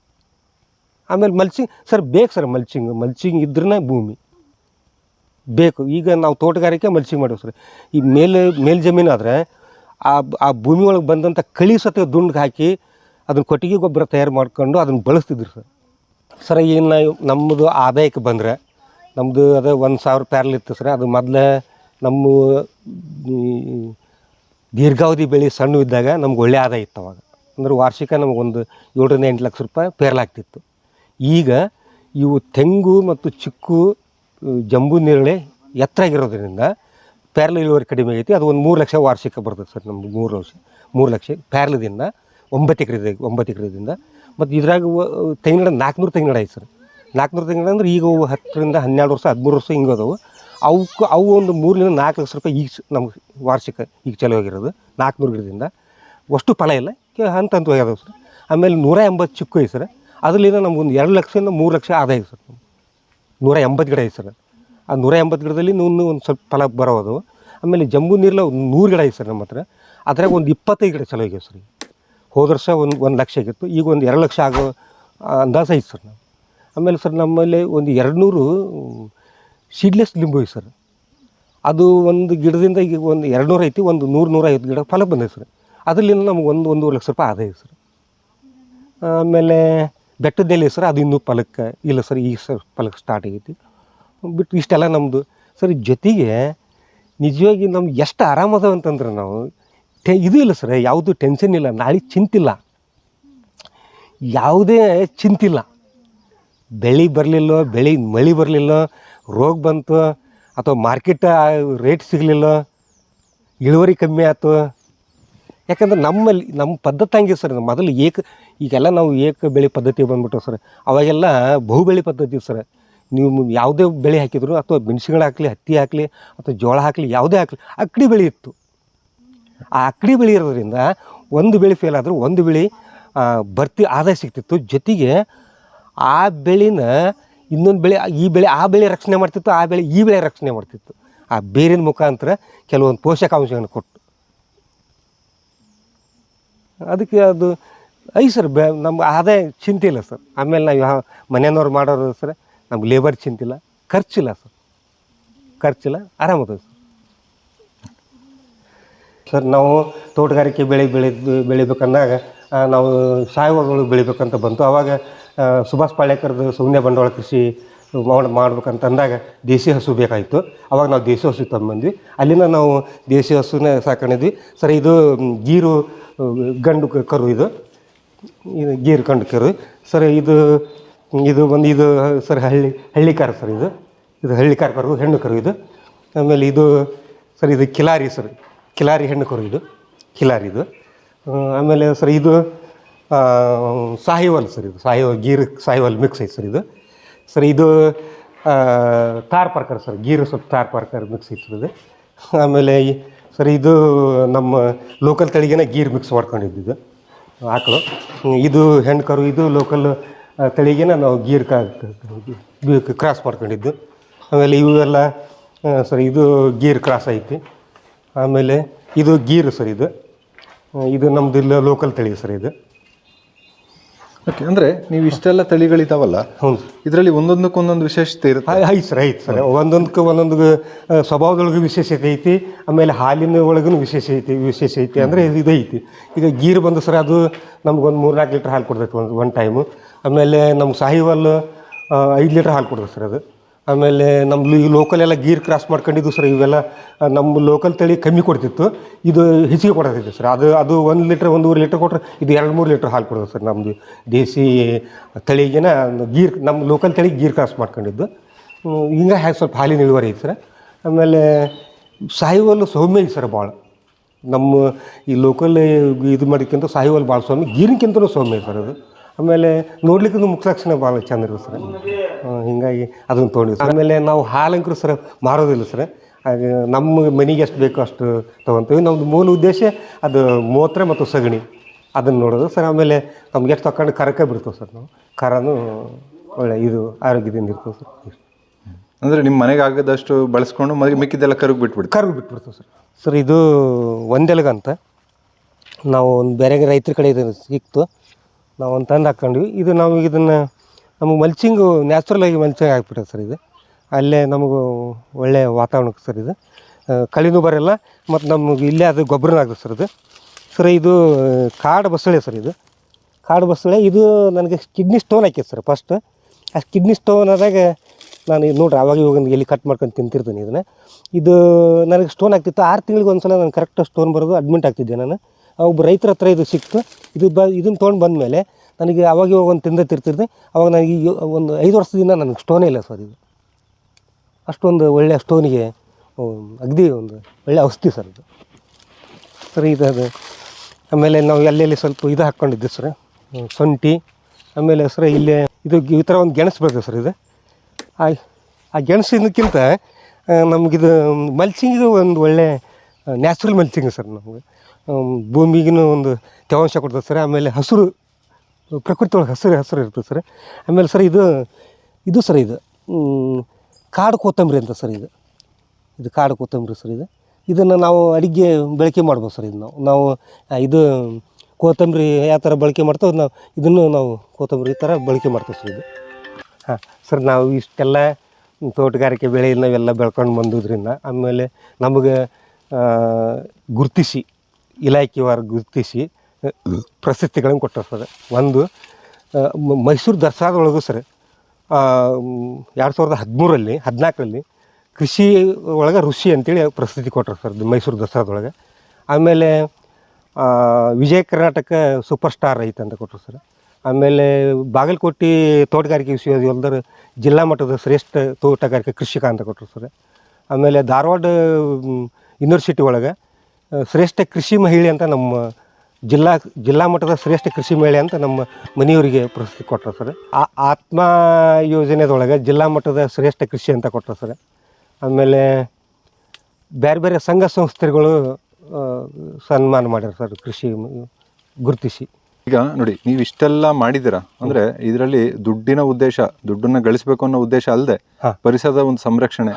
Speaker 1: ಆಮೇಲೆ ಮಲ್ಚಿಂಗ್ ಸರ್ ಬೇಕು ಸರ್ ಮಲ್ಚಿಂಗ್. ಮಲ್ಚಿಂಗ್ ಇದ್ರೇ ಭೂಮಿ. ಬೇಕು. ಈಗ ನಾವು ತೋಟಗಾರಿಕೆ ಮಲ್ಚಿಂಗ್ ಮಾಡೋದು ಸರ್. ಈ ಮೇಲೆ ಮೇಲ್ ಜಮೀನು ಆದರೆ ಆ ಆ ಭೂಮಿ ಒಳಗೆ ಬಂದಂಥ ಕಳಿ ಸತ ದುಂಡ್ಗೆ ಹಾಕಿ ಅದನ್ನು ಕೊಟ್ಟಿಗೆ ಗೊಬ್ಬರ ತಯಾರು ಮಾಡ್ಕೊಂಡು ಅದನ್ನು ಬಳಸ್ತಿದ್ರು ಸರ್. ಸರ್ ಇನ್ನು ನಮ್ಮದು ಆದಾಯಕ್ಕೆ ಬಂದರೆ ನಮ್ಮದು ಅದೇ ಒಂದು ಸಾವಿರ ಪ್ಯಾರಲ್ ಇತ್ತು ಸರ್. ಅದು ಮೊದಲೇ ನಮ್ಮ ದೀರ್ಘಾವಧಿ ಬೆಳೆ ಸಣ್ಣ ಇದ್ದಾಗ ನಮ್ಗೆ ಒಳ್ಳೆ ಆದಾಯ ಇತ್ತು ಅವಾಗ. ಅಂದ್ರೆ ವಾರ್ಷಿಕ ನಮಗೊಂದು ಏಳರಿಂದ ಎಂಟು ಲಕ್ಷ ರೂಪಾಯಿ ಪೇರಲಾಗ್ತಿತ್ತು ಈಗ ಇವು ತೆಂಗು ಮತ್ತು ಚಿಕ್ಕು, ಜಂಬು ನೇರಳೆ ಎತ್ತರಾಗಿರೋದ್ರಿಂದ ಪ್ಯಾರ್ಲ ಇಳುವರಿ ಕಡಿಮೆ ಐತಿ ಅದು ಒಂದು ಮೂರು ಲಕ್ಷ ವಾರ್ಷಿಕ ಬರ್ತದೆ ಸರ್ ನಮ್ಗೆ ಮೂರು ಲಕ್ಷ ಮೂರು ಲಕ್ಷ ಪ್ಯಾರ್ಲದಿಂದ ಒಂಬತ್ತು ಎಕರೆ ಒಂಬತ್ತು ಎಕರೆದಿಂದ ಮತ್ತು ಇದ್ರಾಗ ತೆಂಗಿನ ನಾಲ್ಕುನೂರು ತೆಂಗಿನ ಐತೆ ಸರ್. ನಾಲ್ಕುನೂರು ತೆಂಗಿನ ಅಂದ್ರೆ ಈಗ ಅವು ಹತ್ತರಿಂದ ಹನ್ನೆರಡು ವರ್ಷ, ಹದಿಮೂರು ವರ್ಷ ಹಿಂಗೆ ಅದಾವು. ಅವಕ್ಕೆ ಅವು ಒಂದು ಮೂರರಿಂದ ನಾಲ್ಕು ಲಕ್ಷ ರೂಪಾಯಿ ಈಗ ನಮ್ಗೆ ವಾರ್ಷಿಕ ಈಗ ಚಲೋ ಆಗಿರೋದು ನಾಲ್ಕುನೂರು ಗಿಡದಿಂದ. ಅಷ್ಟು ಫಲ ಇಲ್ಲ ಹಂತ ಹಂತವಾಗಿ ಅದಾವೆ ಸರ್. ಆಮೇಲೆ ನೂರ ಎಂಬತ್ತು ಚಿಕ್ಕು ಸರ್. ಅದರಿಂದ ನಮ್ಗೊಂದು ಎರಡು ಲಕ್ಷದಿಂದ ಮೂರು ಲಕ್ಷ ಆದಾಯ ಸರ್ ನೂರ ಎಂಬತ್ತು ಗಿಡ ಐತೆ ಸರ್ ಆ ನೂರ ಎಂಬತ್ತು ಗಿಡದಲ್ಲಿ ಇನ್ನೂ ಒಂದು ಸ್ವಲ್ಪ ಫಲ ಬರೋದು. ಆಮೇಲೆ ಜಂಬು ನೀರಲ್ಲ ಒಂದು ನೂರು ಗಿಡ ಐತೆ ಸರ್ ನಮ್ಮ ಹತ್ರ. ಅದ್ರಾಗ ಒಂದು ಇಪ್ಪತ್ತೈದು ಗಿಡ ಚಲೋ ಆಗ್ಯಾವ ಸರ್ ಹೋದ ವರ್ಷ ಒಂದು ಒಂದು ಲಕ್ಷ ಆಗಿತ್ತು, ಈಗ ಒಂದು ಎರಡು ಲಕ್ಷ ಆಗೋ ಅಂದಾಜು ಐತೆ ಸರ್ ನಾವು ಆಮೇಲೆ ಸರ್ ನಮ್ಮಲ್ಲಿ ಒಂದು ಎರಡು ನೂರು ಸೀಡ್ಲೆಸ್ ಲಿಂಬು ಐತೆ ಸರ್. ಅದು ಒಂದು ಗಿಡದಿಂದ ಈಗ ಒಂದು ಎರಡು ನೂರು ಐತಿ, ಒಂದು ನೂರು ನೂರೈವತ್ತು ಗಿಡ ಫಲ ಬಂದೈತೆ ಸರ್. ಅದರಲ್ಲಿಂದ ನಮ್ಗೆ ಒಂದು ಒಂದೂವರೆ ಲಕ್ಷ ರೂಪಾಯಿ ಆದಾಯ ಸರ್. ಆಮೇಲೆ ಬೆಟ್ಟದಲ್ಲಿ ಸರ್, ಅದು ಇನ್ನೂ ಫಲಕ್ಕೆ ಇಲ್ಲ ಸರ್, ಈಗ ಸರ್ ಫಲಕ್ಕೆ ಸ್ಟಾರ್ಟ್ ಆಗೈತಿ. ಬಿಟ್ಟು ಇಷ್ಟೆಲ್ಲ ನಮ್ಮದು ಸರ್ ಜೊತೆಗೆ ನಿಜವಾಗಿ ನಮ್ಗೆ ಎಷ್ಟು ಆರಾಮದ ಅಂತಂದ್ರೆ ನಾವು, ಟೆ, ಇದು ಇಲ್ಲ ಸರ್, ಯಾವುದು ಟೆನ್ಷನ್ ಇಲ್ಲ, ನಾಳೆ ಚಿಂತಿಲ್ಲ. ಯಾವುದೇ ಚಿಂತಿಲ್ಲ. ಬೆಳೆ ಬರಲಿಲ್ಲೋ, ಬೆಳೆ ಮಳೆ ಬರಲಿಲ್ಲ, ರೋಗ ಬಂತು, ಅಥವಾ ಮಾರ್ಕೆಟ್ ರೇಟ್ ಸಿಗಲಿಲ್ಲ, ಇಳುವರಿ ಕಮ್ಮಿ ಆಯ್ತು. ಯಾಕಂದ್ರೆ ನಮ್ಮಲ್ಲಿ, ನಮ್ಮ ಪದ್ಧತಿ ಹಂಗೆ ಸರ್, ಮೊದಲು ಏಕ, ಈಗೆಲ್ಲ ನಾವು ಏಕ ಬೆಳೆ ಪದ್ಧತಿ ಬಂದ್ಬಿಟ್ಟು ಸರ್. ಅವಾಗೆಲ್ಲ ಬಹುಬೆಳೆ ಪದ್ಧತಿ ಸರ್. ನೀವು ಯಾವುದೇ ಬೆಳೆ ಹಾಕಿದ್ರು ಅಥವಾ ಮೆಣಸುಗಳು ಹಾಕಲಿ, ಹತ್ತಿ ಹಾಕಲಿ ಅಥವಾ ಜೋಳ ಹಾಕಲಿ, ಯಾವುದೇ ಹಾಕಲಿ ಅಕ್ಕಡಿ ಬೆಳೆ ಇತ್ತು. ಆ ಅಕ್ಕಡಿ ಬೆಳೆ ಇರೋದ್ರಿಂದ ಒಂದು ಬೆಳೆ ಫೇಲ್ ಆದರೂ ಒಂದು ಬೆಳೆ ಬರ್ತಿ ಆದಾಯ ಸಿಗ್ತಿತ್ತು. ಜೊತೆಗೆ ಆ ಬೆಳೆನ ಇನ್ನೊಂದು ಬೆಳೆ, ಈ ಬೆಳೆ, ಆ ಬೆಳೆ ರಕ್ಷಣೆ ಮಾಡ್ತಿತ್ತು, ಆ ಬೆಳೆ ಈ ಬೆಳೆ ರಕ್ಷಣೆ ಮಾಡ್ತಿತ್ತು. ಆ ಬೇರಿನ ಮುಖಾಂತರ ಕೆಲವೊಂದು ಪೋಷಕಾಂಶಗಳನ್ನು ಕೊಟ್ಟು ಅದಕ್ಕೆ ಅದು, ಐ ಸರ್, ಬೆ ನಮ್ಮ ಆದಾಯ ಚಿಂತೆ ಇಲ್ಲ ಸರ್. ಆಮೇಲೆ ನಾವು ಯಾವ ಮನೆಯವ್ರು ಮಾಡೋರು ಸರ್ ನಮ್ಗೆ ಲೇಬರ್ ಚಿಂತಿಲ್ಲ ಖರ್ಚಿಲ್ಲ ಸರ್. ಖರ್ಚಿಲ್ಲ ಆರಾಮದ ಸರ್. ಸರ್, ನಾವು ತೋಟಗಾರಿಕೆ ಬೆಳೆ ಬೆಳೆ ಬೆಳಿಬೇಕಂದಾಗ ನಾವು ಸಾವಯವಗಳು ಬೆಳಿಬೇಕಂತ ಬಂತು. ಆವಾಗ ಸುಭಾಷ್ ಪಾಳೇಕರ್ದು ಸುಮ್ಮನೆ ಬಂಡವಾಳ ಕೃಷಿ ಮಾಡ್ ಮಾಡ್ಬೇಕಂತ ಅಂದಾಗ ದೇಸಿ ಹಸು ಬೇಕಾಯಿತು. ಅವಾಗ ನಾವು ದೇಸಿ ಹಸು ತಂಬಂದ್ವಿ ಅಲ್ಲಿಂದ ನಾವು ದೇಸಿ ಹಸುನ ಸಾಕೊಂಡಿದ್ವಿ ಸರ್, ಇದು ಗೀರು, ಗಂಡು ಕರು ಇದು. ಇದು ಗೀರು, ಗಂಡು ಕರು. ಸರ್, ಇದು ಇದು ಒಂದು ಇದು, ಸರ್, ಹಳ್ಳಿ ಹಳ್ಳಿ ಕಾರ್ ಸರ್ ಇದು. ಇದು ಹಳ್ಳಿ ಕಾರ್ ಕರು, ಹೆಣ್ಣು ಕರು ಇದು. ಆಮೇಲೆ ಇದು, ಸರ್, ಇದು ಕಿಲಾರಿ ಸರ್. ಕಿಲಾರಿ ಹೆಣ್ಣು ಕರು ಇದು. ಕಿಲಾರಿ ಇದು. ಆಮೇಲೆ ಸರ್ ಇದು ಸಾಹಿವಾಲ್ ಸರ್ ಇದು. ಸಾಹಿವಾಲ್ ಗೀರ್, ಸಾಹಿವಾಲ್ ಮಿಕ್ಸ್ ಐತೆ ಸರ್ ಇದು. ಸರ್, ಇದು ತಾರ್ ಪಾರ್ಕರ್ ಸರ್. ಗೀರು ಸ್ವಲ್ಪ ತಾರ್ ಪಾರ್ಕರ್ ಮಿಕ್ಸ್ ಐತೆ ಸರ್ ಇದು. ಆಮೇಲೆ ಸರ್, ಇದು ನಮ್ಮ ಲೋಕಲ್ ತಳಿಗೆನೇ ಗೀರ್ ಮಿಕ್ಸ್ ಮಾಡ್ಕೊಂಡಿದ್ದು ಆಕಳು. ಇದು ಹೆಣ್ಣು ಕರು, ಇದು ಲೋಕಲ್ ತಳಿಗೆನ ನಾವು ಗೀರ್ ಕ್ರಾಸ್ ಮಾಡ್ಕೊಂಡಿದ್ದು. ಆಮೇಲೆ ಇವೆಲ್ಲ ಸರ್ ಇದು ಗೀರ್ ಕ್ರಾಸ್ ಐತಿ. ಆಮೇಲೆ ಇದು ಗೀರು ಸರ್ ಇದು. ಇದು ನಮ್ದು ಇಲ್ಲ ಲೋಕಲ್ ತಳಿ ಸರ್ ಇದು.
Speaker 2: ಓಕೆ ಅಂದರೆ ನೀವು ಇಷ್ಟೆಲ್ಲ ತಳಿಗಳಿದಾವಲ್ಲ
Speaker 1: ಹ್ಞೂ
Speaker 2: ಇದರಲ್ಲಿ ಒಂದೊಂದಕ್ಕೆ ಒಂದೊಂದು ವಿಶೇಷತೆ ಇರುತ್ತೆ.
Speaker 1: ಐತೆ ಸರ್ ಐತೆ ಸರ್. ಒಂದೊಂದಕ್ಕೆ ಒಂದೊಂದು ಸ್ವಭಾವದೊಳಗೂ ವಿಶೇಷತೆ ಐತಿ ಆಮೇಲೆ ಹಾಲಿನ ಒಳಗೂ ವಿಶೇಷ ಐತಿ ವಿಶೇಷ ಐತಿ ಅಂದರೆ ಇದು ಐತಿ. ಈಗ ಗೀರ್ ಬಂದು ಸರ್ ಅದು ನಮ್ಗೊಂದು ಮೂರು ನಾಲ್ಕು ಲೀಟ್ರ್ ಹಾಲು ಕೊಡ್ತೈತೆ ಒಂದು ಒನ್ ಟೈಮು ಆಮೇಲೆ ನಮ್ಮ ಸಾಹಿವಾಲ್ ಐದು ಲೀಟ್ರ್ ಹಾಲು ಕೊಡ್ತದೆ ಸರ್ ಅದು. ಆಮೇಲೆ ನಮ್ಮ ಈ ಲೋಕಲ್ ಎಲ್ಲ ಗೀರ್ ಕ್ರಾಸ್ ಮಾಡ್ಕೊಂಡಿದ್ದು ಸರ್ ಇವೆಲ್ಲ ನಮ್ಮ ಲೋಕಲ್ ತಳಿ ಕಮ್ಮಿ ಕೊಡ್ತಿತ್ತು. ಇದು ಹೆಚ್ಚಿಗೆ ಕೊಡ್ತೈತೆ ಸರ್. ಅದು ಅದು ಒಂದು ಲೀಟ್ರ್, ಒಂದೂವರೆ ಲೀಟ್ರ್ ಕೊಟ್ಟರೆ ಇದು ಎರಡು ಮೂರು ಲೀಟ್ರ್ ಹಾಲು ಕೊಡೋದು ಸರ್ ನಮ್ಮದು ದೇಸಿ ತಳಿಗೆನ ಗೀರ್ ನಮ್ಮ ಲೋಕಲ್ ತಳಿ ಗೀರ್ ಕ್ರಾಸ್ ಮಾಡ್ಕೊಂಡಿದ್ದು. ಹಿಂಗ ಹಿಂಗೆ ಹ್ಯಾ ಸ್ವಲ್ಪ ಹಾಲಿನ ಇಳುವರಿ ಐತೆ ಸರ್. ಆಮೇಲೆ ಸಾಹಿವಾಲು ಸೌಮ್ಯ ಸರ್ ಭಾಳ ನಮ್ಮ ಈ ಲೋಕಲ್ ಇದು ಮಾಡೋಕ್ಕಿಂತ ಸಾಹಿವಾಲ್ ಭಾಳ ಸೌಮ್ಯ. ಗೀರಿನಕ್ಕಿಂತಲೂ ಸೌಮ್ಯ ಸರ್ ಅದು. ಆಮೇಲೆ ನೋಡ್ಲಿಕ್ಕೂ ಮುಖ ಲಕ್ಷಣ ಭಾಳ ಚಂದ ಇರುತ್ತೆ ಸರ್. ಹೀಗಾಗಿ ಅದನ್ನು ತೊಗೊಂಡಿವಿ ಸರ್. ಆಮೇಲೆ ನಾವು ಹಾಲಂಕರು ಸರ್ ಮಾರೋದಿಲ್ಲ ಸರ್. ಹಾಗೆ ನಮ್ಮ ಮನೆಗೆ ಎಷ್ಟು ಬೇಕೋ ಅಷ್ಟು ತೊಗೊತೀವಿ. ನಮ್ಮದು ಮೂಲ ಉದ್ದೇಶ ಅದು ಮೂತ್ರ ಮತ್ತು ಸಗಣಿ ಅದನ್ನು ನೋಡೋದು ಸರ್. ಆಮೇಲೆ ನಮ್ಗೆ ಎಷ್ಟು ತಗೊಂಡು ಕರಕ ಬಿಡ್ತೇವೆ ಸರ್ ನಾವು. ಕರನು ಒಳ್ಳೆ ಇದು ಆರೋಗ್ಯದಿಂದ ಇರ್ತೇವೆ ಸರ್.
Speaker 2: ಅಂದರೆ ನಿಮ್ಮ ಮನೆಗೆ ಆಗದಷ್ಟು ಬಳಸ್ಕೊಂಡು ಮನೆಗೆ ಮಿಕ್ಕಿದ್ದೆಲ್ಲ ಕರುಗ್ ಬಿಟ್ಬಿಡ್ತು
Speaker 1: ಕರಗು ಬಿಟ್ಬಿಡ್ತೇವೆ ಸರ್. ಸರ್ ಇದು ಒಂದೆಲಗಂತ ನಾವು ಒಂದು ಬೇರೆ ರೈತರ ಕಡೆ ಇದು ಸಿಕ್ತು. ನಾವು ಒಂದು ತಂದು ಹಾಕ್ಕೊಂಡ್ವಿ. ಇದು ನಾವು ಇದನ್ನು ನಮಗೆ ಮಲ್ಚಿಂಗು ನ್ಯಾಚುರಲಾಗಿ ಮಲ್ಚಿಂಗ್ ಆಗಿಬಿಟ್ಟಿದೆ ಸರ್ ಇದು. ಅಲ್ಲೇ ನಮಗೂ ಒಳ್ಳೆಯ ವಾತಾವರಣಕ್ಕೆ ಸರ್ ಇದು. ಕಳಿನೂ ಬರೋಲ್ಲ, ಮತ್ತು ನಮಗೆ ಇಲ್ಲೇ ಅದು ಗೊಬ್ಬರನೂ ಆಗ್ತದೆ ಸರ್ ಇದು. ಸರ್ ಇದು, ಕಾಡು ಬಸಳೆ ಸರ್ ಇದು. ಕಾಡು ಬಸಳೆ, ಇದು ನನಗೆ ಕಿಡ್ನಿ ಸ್ಟೋನ್ ಹಾಕಿತ್ತು ಸರ್ ಫಸ್ಟ್ ಆ ಕಿಡ್ನಿ ಸ್ಟೋನ್ ಆದಾಗ ನಾನು ಇದು ನೋಡ್ರಿ, ಅವಾಗ ಇವಾಗ ಎಲ್ಲಿ ಕಟ್ ಮಾಡ್ಕೊಂಡು ತಿಂತಿರ್ತೀನಿ ಇದನ್ನು. ಇದು ನನಗೆ ಸ್ಟೋನ್ ಆಗ್ತಿತ್ತು. ಆರು ತಿಂಗಳಿಗೆ ಒಂದು ಸಲ ನಾನು ಕರೆಕ್ಟ್ ಸ್ಟೋನ್ ಬರೋದು ಅಡ್ಮಿಟ್ ಆಗ್ತಿದ್ದೆ ನಾನು. ಒಬ್ಬ ರೈತರ ಹತ್ರ ಇದು ಸಿಕ್ತು. ಇದು ಬ ಇದನ್ನು ತೊಗೊಂಡು ಬಂದಮೇಲೆ ನನಗೆ ಅವಾಗ ಇವಾಗ ಒಂದು ತಿಂದ ತಿರ್ತಿರ್ದೆ, ಅವಾಗ ನನಗೆ ಒಂದು ಐದು ವರ್ಷದಿಂದ ನನಗೆ ಸ್ಟೋನೇ ಇಲ್ಲ ಸರ್ ಇದು. ಅಷ್ಟೊಂದು ಒಳ್ಳೆಯ ಸ್ಟೋನಿಗೆ ಅಗದಿ ಒಂದು ಒಳ್ಳೆಯ ಔಷಧಿ ಸರ್ ಇದು. ಸರ್, ಇದು ಅದು. ಆಮೇಲೆ ನಾವು ಎಲ್ಲೆಲ್ಲಿ ಸ್ವಲ್ಪ ಇದು ಹಾಕ್ಕೊಂಡಿದ್ದೆ ಸರ್ ಶುಂಠಿ. ಆಮೇಲೆ ಸರ್, ಇಲ್ಲೇ ಇದು ಈ ಥರ ಒಂದು ಗೆಣಸು ಬೇಕು ಸರ್ ಇದು. ಆ ಆ ಗೆಣಸಿನಕ್ಕಿಂತ ನಮಗಿದು ಮಲ್ಚಿಂಗ್ ಒಂದು ಒಳ್ಳೆ ನ್ಯಾಚುರಲ್ ಮಲ್ಚಿಂಗ್ ಸರ್ ನಮಗೆ. ಭೂಮಿಗಿನೂ ಒಂದು ತೇವಾಂಶ ಕೊಡ್ತದೆ ಸರ್. ಆಮೇಲೆ ಹಸಿರು ಪ್ರಕೃತಿ ಒಳಗೆ ಹಸಿರು ಹಸಿರು ಇರ್ತದೆ ಸರ್. ಆಮೇಲೆ ಸರ್ ಇದು ಇದು ಸರ್ ಇದು ಕಾಡು ಕೊತ್ತಂಬರಿ ಅಂತ ಸರ್ ಇದು. ಇದು ಕಾಡು ಕೊತ್ತಂಬರಿ ಸರ್ ಇದು. ಇದನ್ನು ನಾವು ಅಡುಗೆ ಬಳಕೆ ಮಾಡ್ಬೋದು ಸರ್ ಇದು ನಾವು. ನಾವು ಇದು ಕೊತ್ತಂಬರಿ ಯಾವ ಥರ ಬಳಕೆ ಮಾಡ್ತೇವೆ ನಾವು ಇದನ್ನು ನಾವು ಕೊತ್ತಂಬರಿ ಥರ ಬಳಕೆ ಮಾಡ್ತೇವೆ ಸರ್ ಇದು. ಹಾಂ, ಸರ್ ನಾವು ಇಷ್ಟೆಲ್ಲ ತೋಟಗಾರಿಕೆ ಬೆಳೆ ನಾವೆಲ್ಲ ಬೆಳ್ಕೊಂಡು ಬಂದಿದ್ರಿಂದ ಆಮೇಲೆ ನಮಗೆ ಗುರುತಿಸಿ ಇಲಾಖೆವಾರು ಗುರುತಿಸಿ ಪ್ರಶಸ್ತಿಗಳನ್ನು ಕೊಟ್ಟರು ಸರ್. ಒಂದು ಮೈಸೂರು ದಸರಾದೊಳಗೂ ಸರ್ ಎರಡು ಸಾವಿರದ ಹದಿಮೂರಲ್ಲಿ, ಹದಿನಾಲ್ಕರಲ್ಲಿ ಕೃಷಿ ಒಳಗೆ ಋಷಿ ಅಂತೇಳಿ ಪ್ರಶಸ್ತಿ ಕೊಟ್ಟರು ಸರ್ ಮೈಸೂರು ದಸರಾದೊಳಗೆ ಆಮೇಲೆ ವಿಜಯ ಕರ್ನಾಟಕ ಸೂಪರ್ ಸ್ಟಾರ್ ರೈತ ಅಂತ ಕೊಟ್ಟರು ಸರ್. ಆಮೇಲೆ ಬಾಗಲಕೋಟೆ ತೋಟಗಾರಿಕೆ ವಿಶ್ವವಿದ್ಯಾಲಯದ ಜಿಲ್ಲಾ ಮಟ್ಟದ ಶ್ರೇಷ್ಠ ತೋಟಗಾರಿಕೆ ಕೃಷಿಕ ಅಂತ ಕೊಟ್ಟರು ಸರ್. ಆಮೇಲೆ ಧಾರವಾಡ ಯೂನಿವರ್ಸಿಟಿ ಒಳಗೆ ಶ್ರೇಷ್ಠ ಕೃಷಿ ಮಹಿಳೆ ಅಂತ ನಮ್ಮ ಜಿಲ್ಲಾ ಜಿಲ್ಲಾ ಮಟ್ಟದ ಶ್ರೇಷ್ಠ ಕೃಷಿ ಮಹಿಳೆ ಅಂತ ನಮ್ಮ ಮನೆಯವರಿಗೆ ಪ್ರಶಸ್ತಿ ಕೊಟ್ಟರು ಸರ್. ಆ ಆತ್ಮ ಯೋಜನೆದೊಳಗೆ ಜಿಲ್ಲಾ ಮಟ್ಟದ ಶ್ರೇಷ್ಠ ಕೃಷಿ ಅಂತ ಕೊಟ್ಟರು ಸರ್. ಆಮೇಲೆ ಬೇರೆ ಬೇರೆ ಸಂಘ ಸಂಸ್ಥೆಗಳು ಸನ್ಮಾನ ಮಾಡ್ಯಾರ ಸರ್ ಕೃಷಿ ಗುರುತಿಸಿ.
Speaker 2: ಈಗ ನೋಡಿ ನೀವು ಇಷ್ಟೆಲ್ಲ ಮಾಡಿದಿರಾ ಅಂದ್ರೆ ಇದರಲ್ಲಿ ದುಡ್ಡಿನ ಉದ್ದೇಶ ದುಡ್ಡನ್ನ ಗಳಿಸಬೇಕು ಅನ್ನೋ ಉದ್ದೇಶ ಅಲ್ಲದೆ. ಪರಿಸರದ ಒಂದು ಸಂರಕ್ಷಣೆ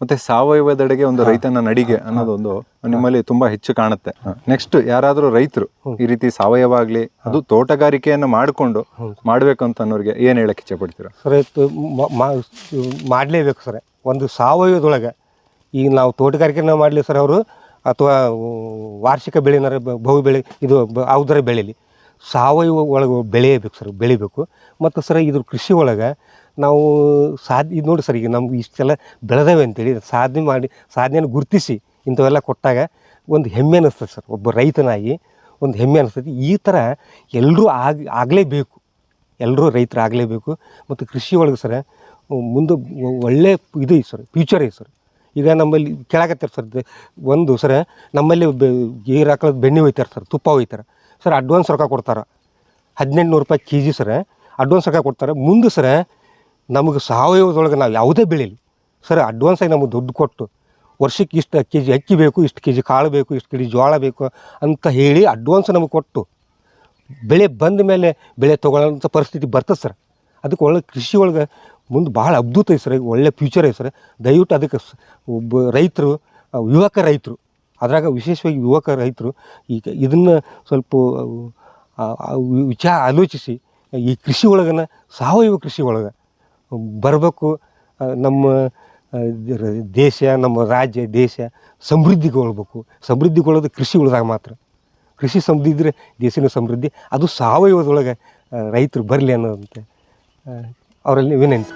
Speaker 2: ಮತ್ತೆ ಸಾವಯವದೆಡೆಗೆ ಒಂದು ರೈತನ ನಡಿಗೆ ಅನ್ನೋದೊಂದು ನಿಮ್ಮಲ್ಲಿ ತುಂಬಾ ಹೆಚ್ಚು ಕಾಣುತ್ತೆ. ನೆಕ್ಸ್ಟ್ ಯಾರಾದರೂ ರೈತರು ಈ ರೀತಿ ಸಾವಯವ ಆಗಲಿ ಅದು ತೋಟಗಾರಿಕೆಯನ್ನು ಮಾಡಿಕೊಂಡು ಮಾಡಬೇಕು ಅಂತ ಅನ್ನೋರಿಗೆ ಏನು ಹೇಳಕ್ಕೆ ಇಚ್ಛೆ ಪಡ್ತೀರಾ?
Speaker 1: ಸರ್ ಇದು ಮ- ಮಾಡಲೇಬೇಕು ಸರ್. ಒಂದು ಸಾವಯವದೊಳಗೆ ಈಗ ನಾವು ತೋಟಗಾರಿಕೆನ ಮಾಡಲಿ ಸರ್ ಅವರು ಅಥವಾ ವಾರ್ಷಿಕ ಬೆಳೆನಾರ ಬಹು ಬೆಳೆ ಇದು ಯಾವುದರ ಬೆಳೀಲಿ. ಸಾವಯವ ಒಳಗೆ ಬೆಳೆಯಬೇಕು ಸರ್ ಬೆಳಿಬೇಕು. ಮತ್ತು ಸರ್ ಇದ್ರ ಕೃಷಿ ಒಳಗೆ ನಾವು ಸಾಧ್ಯ, ಇದು ನೋಡಿ ಸರ್, ಈಗ ನಮ್ಗೆ ಇಷ್ಟೆಲ್ಲ ಬೆಳೆದೇವೆ ಅಂತೇಳಿ ಸಾಧನೆ ಮಾಡಿ ಸಾಧನೆಯನ್ನು ಗುರುತಿಸಿ ಇಂಥವೆಲ್ಲ ಕೊಟ್ಟಾಗ ಒಂದು ಹೆಮ್ಮೆ ಅನ್ನಿಸ್ತದೆ ಸರ್. ಒಬ್ಬ ರೈತನಾಗಿ ಒಂದು ಹೆಮ್ಮೆ ಅನಿಸ್ತೈತಿ ಈ ಥರ ಎಲ್ಲರೂ ಆಗ, ಆಗಲೇಬೇಕು. ಎಲ್ಲರೂ ರೈತರು ಆಗಲೇಬೇಕು. ಮತ್ತು ಕೃಷಿ ಒಳಗೆ ಸರ, ಮುಂದೆ ಒಳ್ಳೆ ಇದು ಐತೆ ಸರ್, ಫ್ಯೂಚರ್ ಐತೆ ಸರ್. ಈಗ ನಮ್ಮಲ್ಲಿ ಕೆಳಗತ್ತಾರೆ ಸರ್, ಒಂದು ಸರ್, ನಮ್ಮಲ್ಲಿ ಗೀರ್ ಬೆಣ್ಣೆ ಒಯ್ತಾರೆ ಸರ್, ತುಪ್ಪ ಒಯ್ತಾರೆ. ಸರ್, ಅಡ್ವಾನ್ಸ್ ರೊಕ್ಕ ಕೊಡ್ತಾರೆ. ಹದಿನೆಂಟು ನೂರು ರೂಪಾಯಿ ಕೆ ಜಿ ಸರ, ಅಡ್ವಾನ್ಸ್ ರೊಕ್ಕ ಕೊಡ್ತಾರೆ. ಮುಂದೆ ಸರ ನಮಗೆ ಸಾವಯವದೊಳಗೆ ನಾವು ಯಾವುದೇ ಬೆಳೀಲಿ. ಸರ್ ಅಡ್ವಾನ್ಸಾಗಿ ನಮಗೆ ದುಡ್ಡು ಕೊಟ್ಟು ವರ್ಷಕ್ಕೆ ಇಷ್ಟು ಕೆ ಜಿ ಅಕ್ಕಿ ಬೇಕು, ಇಷ್ಟು ಕೆ ಜಿ ಕಾಳು ಬೇಕು, ಇಷ್ಟು ಕೆ ಜಿ ಜೋಳ ಬೇಕು ಅಂತ ಹೇಳಿ ಅಡ್ವಾನ್ಸ್ ನಮಗೆ ಕೊಟ್ಟು ಬೆಳೆ ಬಂದ ಮೇಲೆ ಬೆಳೆ ತೊಗೊಳ್ಳೋಂಥ ಪರಿಸ್ಥಿತಿ ಬರ್ತದೆ ಸರ್. ಅದಕ್ಕೆ ಒಳ್ಳೆ ಕೃಷಿ ಒಳಗೆ ಮುಂದೆ ಭಾಳ ಅದ್ಭುತ ಐತೆ ಸರ್. ಒಳ್ಳೆ ಫ್ಯೂಚರ್ ಐತೆ ಸರ್. ದಯವಿಟ್ಟು ಅದಕ್ಕೆ ಒಬ್ಬ ರೈತರು, ಯುವಕ ರೈತರು, ಅದ್ರಾಗ ವಿಶೇಷವಾಗಿ ಯುವಕ ರೈತರು ಈಗ ಇದನ್ನು ಸ್ವಲ್ಪ ವಿಚಾರ ಆಲೋಚಿಸಿ ಈ ಕೃಷಿ ಒಳಗನ, ಸಾವಯವ ಕೃಷಿ ಒಳಗೆ ಬರಬೇಕು ನಮ್ಮ ದೇಶ, ನಮ್ಮ ರಾಜ್ಯ, ದೇಶ ಸಮೃದ್ಧಿಗೊಳ್ಬೇಕು ಸಮೃದ್ಧಿಗೊಳ್ಳೋದು ಕೃಷಿ ಉಳಿದಾಗ ಮಾತ್ರ. ಕೃಷಿ ಸಮೃದ್ಧಿ ಇದ್ದರೆ ದೇಶನ ಸಮೃದ್ಧಿ. ಅದು ಸಾವಯವದೊಳಗೆ ರೈತರು ಬರಲಿ ಅನ್ನೋದಂತೆ ಅವರಲ್ಲಿ ವಿನಂತಿ.